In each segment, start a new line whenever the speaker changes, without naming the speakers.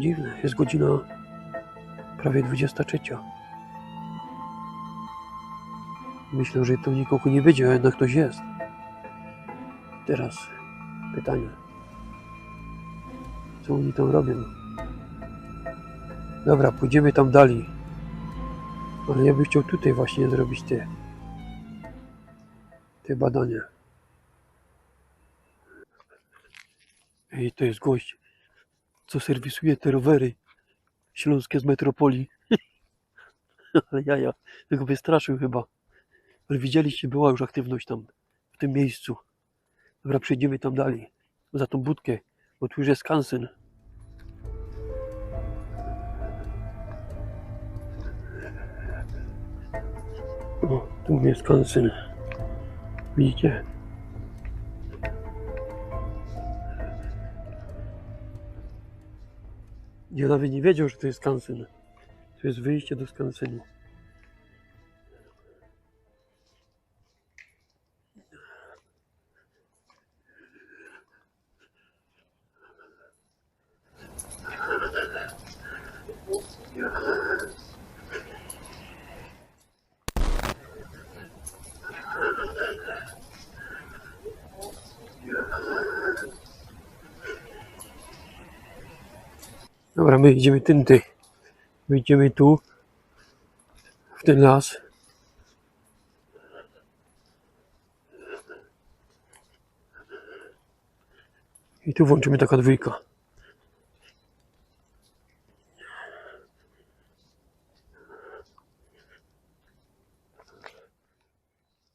dziwne, jest godzina prawie 23. Myślę, że tu nikogo nie będzie, a jednak ktoś jest. Teraz pytanie. Co oni tam robią? Dobra, pójdziemy tam dalej. Ale ja bym chciał tutaj właśnie zrobić te, te badania. Ej, to jest gość, co serwisuje te rowery śląskie z metropolii. Ale jaja, tego wystraszył chyba. Ale widzieliście, była już aktywność tam, w tym miejscu. Dobra, przejdziemy tam dalej, za tą budkę, bo tu już jest skansen. O, tu jest skansen. Widzicie? Ja nawet nie wiedział, że to jest skansen. To jest wyjście do skansenu. Dobra, my idziemy tędy. Wyjdziemy tu, w ten las. I tu włączymy taka dwójka.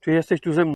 Czy jesteś tu ze mną?